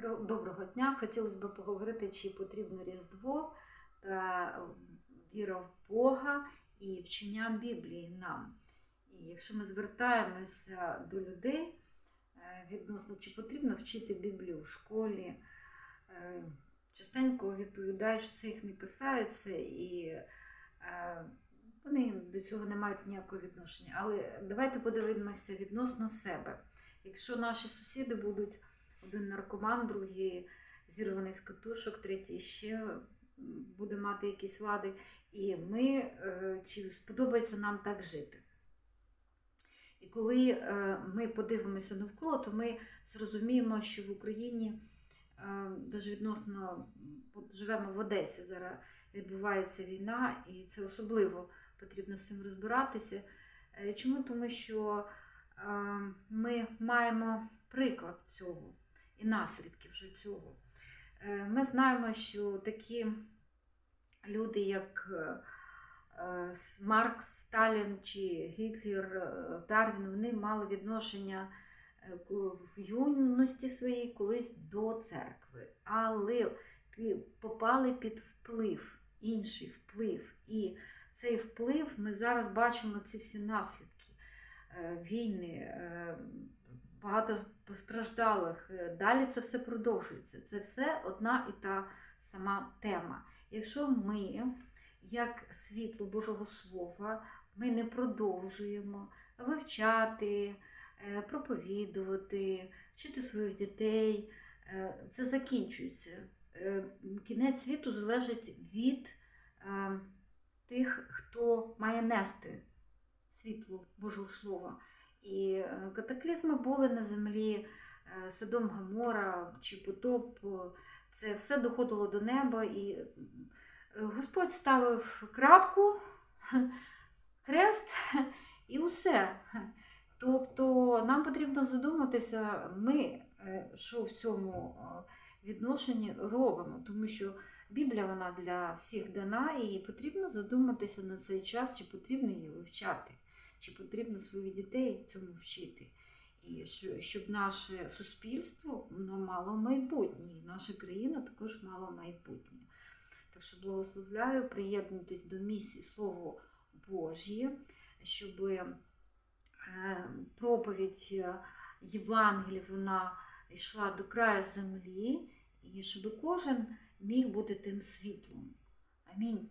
Добро- Доброго дня. Хотілося б поговорити, чи потрібно Різдво та віра в Бога і вчення Біблії нам. І якщо ми звертаємося до людей е, відносно, чи потрібно вчити Біблію в школі, е, частенько відповідають, що це їх не касається, і е, вони до цього не мають ніякого відношення. Але давайте подивимося відносно себе. Якщо наші сусіди будуть один наркоман, другий зірваний з катушок, третій ще буде мати якісь вади. І ми, е, чи сподобається нам так жити. І коли е, ми подивимося навколо, то ми зрозуміємо, що в Україні, навіть відносно живемо в Одесі, зараз відбувається війна, і це особливо потрібно з цим розбиратися. Е, Чому? Тому що е, ми маємо приклад цього і наслідки вже цього. Е, Ми знаємо, що такі люди, як е, е, Маркс, Сталін чи Гітлер, Дарвін, вони мали відношення в юності своїй колись до церкви, але попали під вплив, інший вплив. І цей вплив ми зараз бачимо ці всі наслідки війни, багато постраждалих. Е, Далі це все продовжується. Це все одна і та сама тема. Якщо ми, як світло Божого Слова, ми не продовжуємо вивчати, е, проповідувати, вчити своїх дітей, е, це закінчується. Кінець світу залежить від тих, хто має нести світло Божого Слова. І е, катаклізми були на землі, е, Содом Гамора чи потоп. е, Це все доходило до неба, і Господь ставив крапку, хрест і усе. Тобто нам потрібно задуматися, ми що в цьому відношенні робимо, тому що Біблія вона для всіх дана, і потрібно задуматися на цей час, чи потрібно її вивчати, чи потрібно своїх дітей цьому вчити. І щоб наше суспільство воно мало майбутнє, і наша країна також мала майбутнє. Так що благословляю приєднатись до місії Слово Божє, щоб е, проповідь е, Євангелія вона йшла до краю землі, і щоб кожен міг бути тим світлом. Амінь.